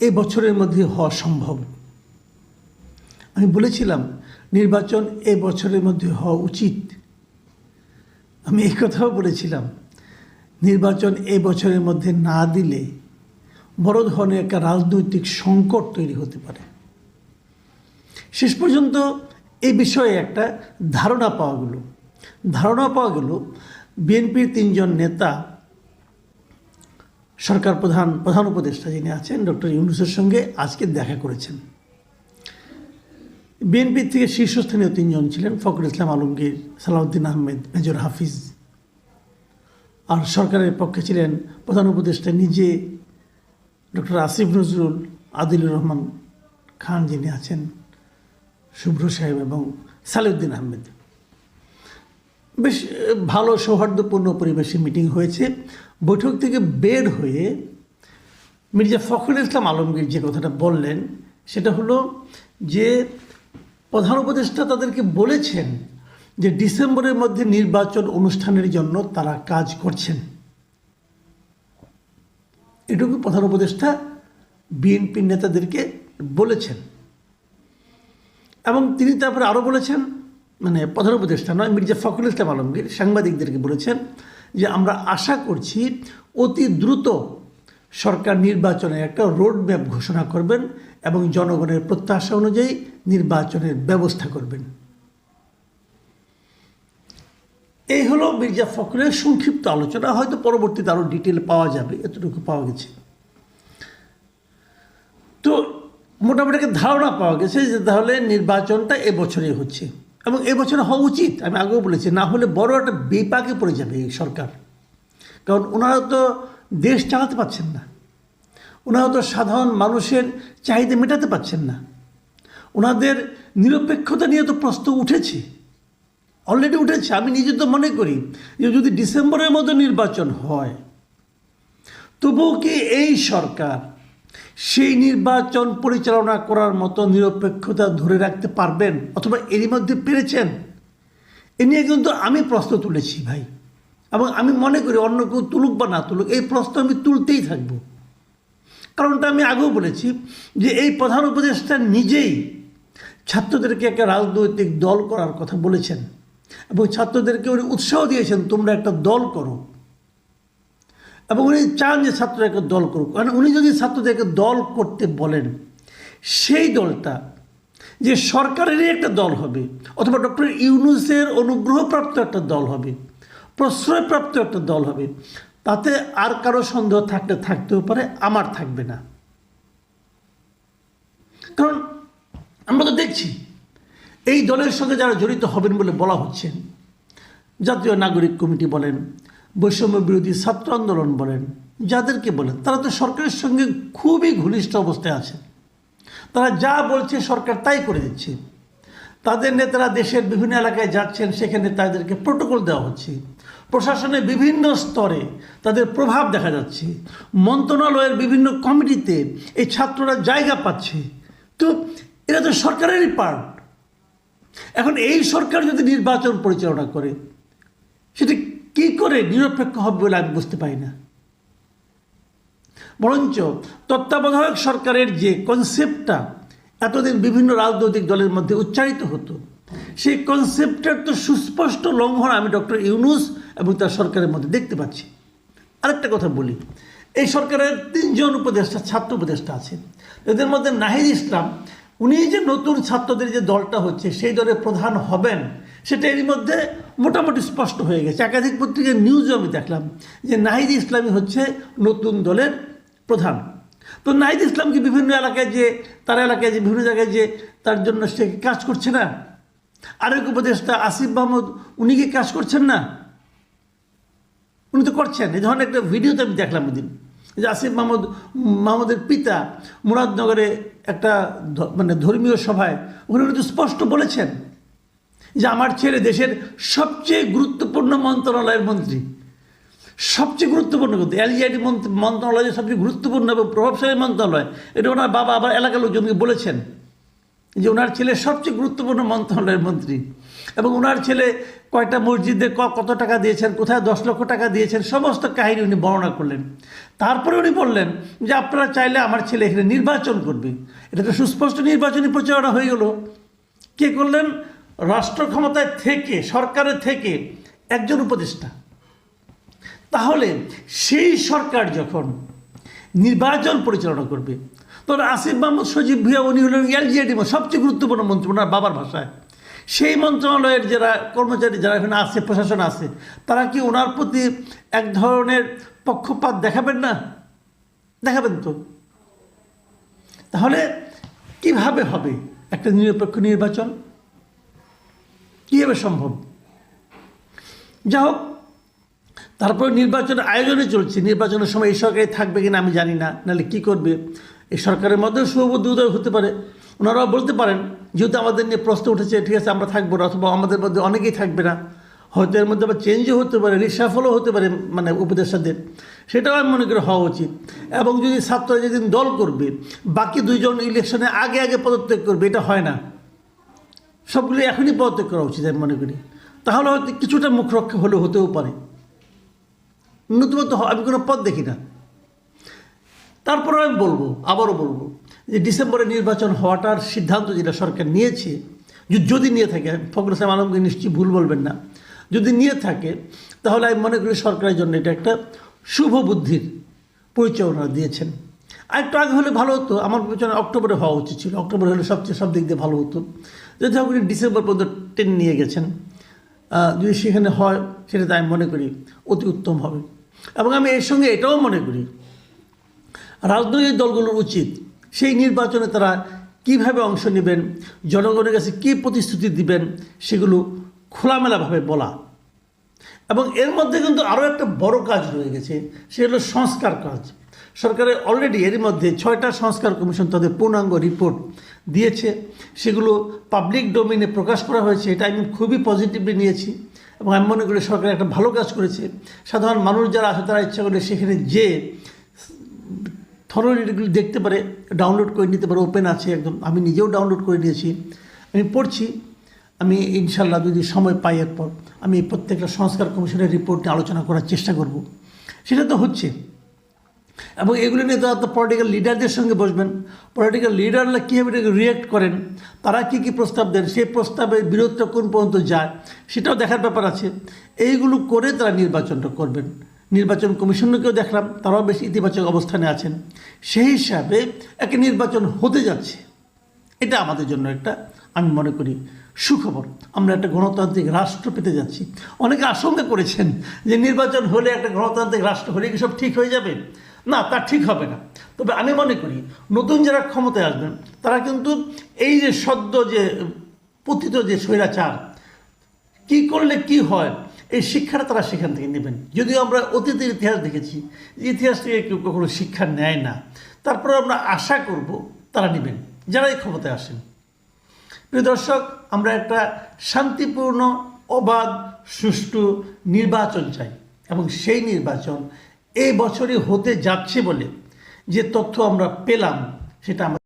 এই বছরের মধ্যে হওয়া সম্ভব। আমি বলেছিলাম, নির্বাচন এ বছরের মধ্যে হওয়া উচিত। আমি এই কথাও বলেছিলাম, নির্বাচন এ বছরের মধ্যে না দিলে বড় ধরনের একটা রাজনৈতিক সংকট তৈরি হতে পারে। শেষ পর্যন্ত এই বিষয়ে একটা ধারণা পাওয়া গেল। ধারণা পাওয়া গেল, বিএনপির তিনজন নেতা সরকার প্রধান প্রধান উপদেষ্টা যিনি আছেন, ডক্টর ইউনুসের সঙ্গে আজকে দেখা করেছেন। বিএনপির থেকে শীর্ষস্থানীয় তিনজন ছিলেন ফখরুল ইসলাম আলমগীর, সালাউদ্দিন আহমেদ, মেজর হাফিজ। আর সরকারের পক্ষে ছিলেন প্রধান উপদেষ্টা নিজে ডক্টর আসিফ নজরুল, আদিলুর রহমান খান যিনি আছেন, শুভ্র সাহেব এবং সালেউদ্দিন আহমেদ। বেশ ভালো সৌহার্দ্যপূর্ণ পরিবেশে মিটিং হয়েছে। বৈঠক থেকে বের হয়ে মির্জা ফখরুল ইসলাম আলমগীর যে কথাটা বললেন, সেটা হলো যে প্রধান উপদেষ্টা তাদেরকে বলেছেন যে ডিসেম্বরের মধ্যে নির্বাচন অনুষ্ঠানের জন্য তারা কাজ করছেন। এটুকু প্রধান উপদেষ্টা বিএনপি নেতাদেরকে বলেছেন। এবং তিনি তারপরে আরও বলেছেন মানে প্রধান উপদেষ্টা নয়, মির্জা ফখরুল ইসলাম আলমগীর সাংবাদিকদেরকে বলেছেন যে আমরা আশা করছি অতি দ্রুত সরকার নির্বাচনের একটা রোড ম্যাপ ঘোষণা করবেন এবং জনগণের প্রত্যাশা অনুযায়ী নির্বাচনের ব্যবস্থা করবেন। এই হলো মির্জা ফখরুলের সংক্ষিপ্ত আলোচনা, হয়তো পরবর্তীতে আরও ডিটেল পাওয়া যাবে, এতটুকু পাওয়া গেছে। তো মোটামুটি একটা ধারণা পাওয়া গেছে যে তাহলে নির্বাচনটা এবছরে হচ্ছে। এবং এবছর হওয়া উচিত, আমি আগেও বলেছি, না হলে বড় একটা বিপাকে পড়ে যাবে এই সরকার। কারণ ওনারা তো দেশ চালাতে পারছেন না। ওনারা তো সাধারণ মানুষের চাহিদা মেটাতে পারছেন না। ওনাদের নিরপেক্ষতা নিয়ে তো প্রশ্ন উঠেছে। অলরেডি উঠেছে, আমি নিজে তো মনে করি যে যদি ডিসেম্বরের মতো নির্বাচন হয়, তবুও কি এই সরকার সেই নির্বাচন পরিচালনা করার মতো নিরপেক্ষতা ধরে রাখতে পারবেন অথবা এরই মধ্যে পেরেছেন। এ নিয়ে কিন্তু আমি প্রশ্ন তুলেছি ভাই। এবং আমি মনে করি অন্য কেউ তুলুক বা না তুলুক, এই প্রশ্ন আমি তুলতেই থাকব। কারণটা আমি আগেও বলেছি যে এই প্রধান উপদেষ্টা নিজেই ছাত্রদেরকে একটা রাজনৈতিক দল করার কথা বলেছেন। এবং ছাত্রদেরকে উনি উৎসাহ দিয়েছেন, তোমরা একটা দল করো। এবং উনি চান যে ছাত্ররা দল করুক। কারণ উনি যদি ছাত্রদেরকে দল করতে বলেন, সেই দলটা যে সরকারেরই একটা দল হবে, অথবা ডক্টর ইউনুসের অনুগ্রহপ্রাপ্ত একটা দল হবে, প্রশ্রয়প্রাপ্ত একটা দল হবে, তাতে আর কারও সন্দেহ থাকতে থাকতেও পারে, আমার থাকবে না। কারণ আমরা তো দেখছি, এই দলের সঙ্গে যারা জড়িত হবেন বলে বলা হচ্ছে, জাতীয় নাগরিক কমিটি বলেন বৈষম্য বিরোধী ছাত্র আন্দোলন বলেন, যাদেরকে বলেন, তারা তো সরকারের সঙ্গে খুবই ঘনিষ্ঠ অবস্থায় আছেন তারা যা বলছে সরকার তাই করে দিচ্ছে। তাদের নেতারা দেশের বিভিন্ন এলাকায় যাচ্ছেন, সেখানে তাদেরকে প্রোটোকল দেওয়া হচ্ছে। প্রশাসনের বিভিন্ন স্তরে তাদের প্রভাব দেখা যাচ্ছে। মন্ত্রণালয়ের বিভিন্ন কমিটিতে এই ছাত্ররা জায়গা পাচ্ছে। তো এরা তো সরকারেরই পার্ট এখন এই সরকার যদি নির্বাচন পরিচালনা করে, সেটা কী করে নিরপেক্ষ হবে বলে আমি বুঝতে পারি না। বরঞ্চ তত্ত্বাবধায়ক সরকারের যে কনসেপ্টটা এতদিন বিভিন্ন রাজনৈতিক দলের মধ্যে উচ্চারিত হতো, সেই কনসেপ্টের তো সুস্পষ্ট লঙ্ঘন আমি ডক্টর ইউনুস এবং তার সরকারের মধ্যে দেখতে পাচ্ছি। আরেকটা কথা বলি, এই সরকারের তিনজন উপদেষ্টা, ছাত্র উপদেষ্টা আছেন। এদের মধ্যে নাহিদ ইসলাম উনি যে নতুন ছাত্রদের যে দলটা হচ্ছে, সেই দলের প্রধান হবেন, সেটা এরই মধ্যে মোটামুটি স্পষ্ট হয়ে গেছে। একাধিক পত্রিকার নিউজও আমি দেখলাম যে নাহিদ ইসলামী হচ্ছে নতুন দলের প্রধান। তো নাহিদ ইসলাম কি বিভিন্ন এলাকায় যে, তার এলাকায় যে, বিভিন্ন জায়গায় যে, তার জন্য সে কাজ করছে না? আরেক উপদেষ্টা আসিফ মাহমুদ, উনি কি কাজ করছেন না? উনি তো করছেন। এই ধরনের একটা ভিডিওতে আমি দেখলাম ওদিন যে আসিফ মাহমুদ, মাহমুদের পিতা মুরাদনগরে একটা মানে ধর্মীয় সভায়, ওখানে উনি তো স্পষ্ট বলেছেন যে আমার ছেলে দেশের সবচেয়ে গুরুত্বপূর্ণ মন্ত্রণালয়ের মন্ত্রী। সবচেয়ে গুরুত্বপূর্ণ কিন্তু এলজিআইডি মন্ত্রণালয় সবচেয়ে গুরুত্বপূর্ণ এবং প্রভাবশালী মন্ত্রণালয়, এটা ওনার বাবা আবার এলাকার লোকজনকে বলেছেন। যে ওনার ছেলে সবচেয়ে গুরুত্বপূর্ণ মন্ত্রণালয়ের মন্ত্রী। এবং ওনার ছেলে কয়টা মসজিদে কত টাকা দিয়েছেন, কোথায় দশ লক্ষ টাকা দিয়েছেন, সমস্ত কাহিনী উনি বর্ণনা করলেন। তারপরে উনি বললেন যে, আপনারা চাইলে আমার ছেলে এখানে নির্বাচন করবে। এটা তো সুস্পষ্ট নির্বাচনী প্রচারণা হয়ে গেল। কে করলেন? রাষ্ট্র ক্ষমতায় থেকে সরকারের থেকে একজন উপদেষ্টা। তাহলে সেই সরকার যখন নির্বাচন পরিচালনা করবে তখন আসিফ মাহমুদ, সজীব ভুয়া উনি হলেন এলজিআইডি সবচেয়ে গুরুত্বপূর্ণ মন্ত্রী, ওনার বাবার ভাষায়। সেই মন্ত্রণালয়ের যারা কর্মচারী, যারা এখানে আছে প্রশাসন আছে, তারা কি ওনার প্রতি এক ধরনের পক্ষপাত দেখাবেন না? দেখাবেন তো। তাহলে কীভাবে হবে একটা নিরপেক্ষ নির্বাচন? কীভাবে সম্ভব? যা হোক, তারপরে নির্বাচনের আয়োজনে চলছে। নির্বাচনের সময় এই সরকারি থাকবে কিনা আমি জানি না, নাহলে কি করবে? এই সরকারের মধ্যে শুভবুদ্ধি উদয় হতে পারে। ওনারাও বলতে পারেন, যেহেতু আমাদের নিয়ে প্রশ্ন উঠেছে, ঠিক আছে, আমরা থাকব না, অথবা আমাদের মধ্যে অনেকেই থাকবে না। হয়তো এর মধ্যে আবার চেঞ্জও হতে পারে রিসাফলও হতে পারে মানে উপদেষ্টাদের। সেটাও আমি মনে করি হওয়া উচিত। এবং যদি ছাত্ররা যেদিন দল করবে, বাকি দুইজন ইলেকশনে আগে আগে পদত্যাগ করবে, এটা হয় না। সবগুলো এখনই পদত্যাগ করা উচিত আমি মনে করি। তাহলে হয়তো কিছুটা মুখ রক্ষা হলেও হতেও পারে। নতুনত্ব হ- আমি কোনো পথ দেখি না। তারপরে আমি বলব, আবারও বলব, যে ডিসেম্বরে নির্বাচন হওয়াটার সিদ্ধান্ত যেটা সরকার নিয়েছে যদি নিয়ে থাকে, ফখরুল ইসলাম আলমকে নিশ্চয়ই ভুল বলবেন না, যদি নিয়ে থাকে, তাহলে আমি মনে করি সরকারের জন্য এটা একটা শুভ বুদ্ধির পরিচালনা দিয়েছেন। আর একটু আগে হলে ভালো হতো, আমার বিবেচনা অক্টোবরে হওয়া উচিত ছিল, অক্টোবরে হলে সবচেয়ে সব দিক দিয়ে ভালো হতো। যদি হোক উনি ডিসেম্বর পর্যন্ত ট্রেন নিয়ে গেছেন যদি সেখানে হয়, সেটাতে আমি মনে করি অতি উত্তম হবে। এবং আমি এর সঙ্গে এটাও মনে করি রাজনৈতিক দলগুলোর উচিত সেই নির্বাচনে তারা কীভাবে অংশ নেবেন, জনগণের কাছে কী প্রতিশ্রুতি দিবেন, সেগুলো খোলামেলাভাবে বলা। এবং এর মধ্যে কিন্তু আরও একটা বড় কাজ রয়ে গেছে, সে হলো সংস্কার কাজ। সরকারের অলরেডি এর মধ্যে ছয়টা সংস্কার কমিশন তাদের পূর্ণাঙ্গ রিপোর্ট দিয়েছে। সেগুলো পাবলিক ডোমিনে প্রকাশ করা হয়েছে, এটা আমি খুবই পজিটিভলি নিয়েছি। এবং আমি মনে করি সরকার একটা ভালো কাজ করেছে। সাধারণ মানুষ যারা আছে তারা ইচ্ছা করলে সেখানে যে থরলি এগুলো দেখতে পারে ডাউনলোড করে নিতে পারে ওপেন আছে একদম। আমি নিজেও ডাউনলোড করে নিয়েছি। আমি পড়ছি, আমি ইনশাল্লাহ যদি সময় পাই এরপর, আমি প্রত্যেকটা সংস্কার কমিশনের রিপোর্ট নিয়ে আলোচনা করার চেষ্টা করব। সেটা তো হচ্ছে। এবং এগুলো নিয়ে তো তো পলিটিক্যাল লিডারদের সঙ্গে বসবেন। পলিটিক্যাল লিডাররা কীভাবে এটাকে রিয়েক্ট করেন, তারা কী কী প্রস্তাব দেন, সেই প্রস্তাবের বিরোধটা কোন পর্যন্ত যায়, সেটাও দেখার ব্যাপার আছে। এইগুলো করে তারা নির্বাচনটা করবেন। নির্বাচন কমিশনকেও দেখলাম, তারাও বেশ ইতিবাচক অবস্থানে আছেন। সেই হিসাবে একটা নির্বাচন হতে যাচ্ছে। এটা আমাদের জন্য একটা, আমি মনে করি, সুখবর। আমরা একটা গণতান্ত্রিক রাষ্ট্র পেতে যাচ্ছি। অনেকে আশঙ্কা করেছেন যে নির্বাচন হলে একটা গণতান্ত্রিক রাষ্ট্র হলে কি সব ঠিক হয়ে যাবে? না, তা ঠিক হবে না। তবে আমি মনে করি, নতুন যারা ক্ষমতায় আসবেন, তারা কিন্তু এই যে সদ্য যে, পতিত যে স্বৈরাচার, কি করলে কি হয় এই শিক্ষাটা তারা সেখান থেকে নেবেন। যদিও আমরা অতীতের ইতিহাস দেখেছি, ইতিহাস থেকে কেউ কখনো শিক্ষা নেয় না। তারপরে আমরা আশা করব তারা নেবেন যারা এই ক্ষমতায় আসেন। প্রিয় দর্শক, আমরা একটা শান্তিপূর্ণ, অবাধ, সুষ্ঠু নির্বাচন চাই এবং সেই নির্বাচন এই বছরই হতে যাচ্ছে বলে যে তথ্য আমরা পেলাম, সেটা আমরা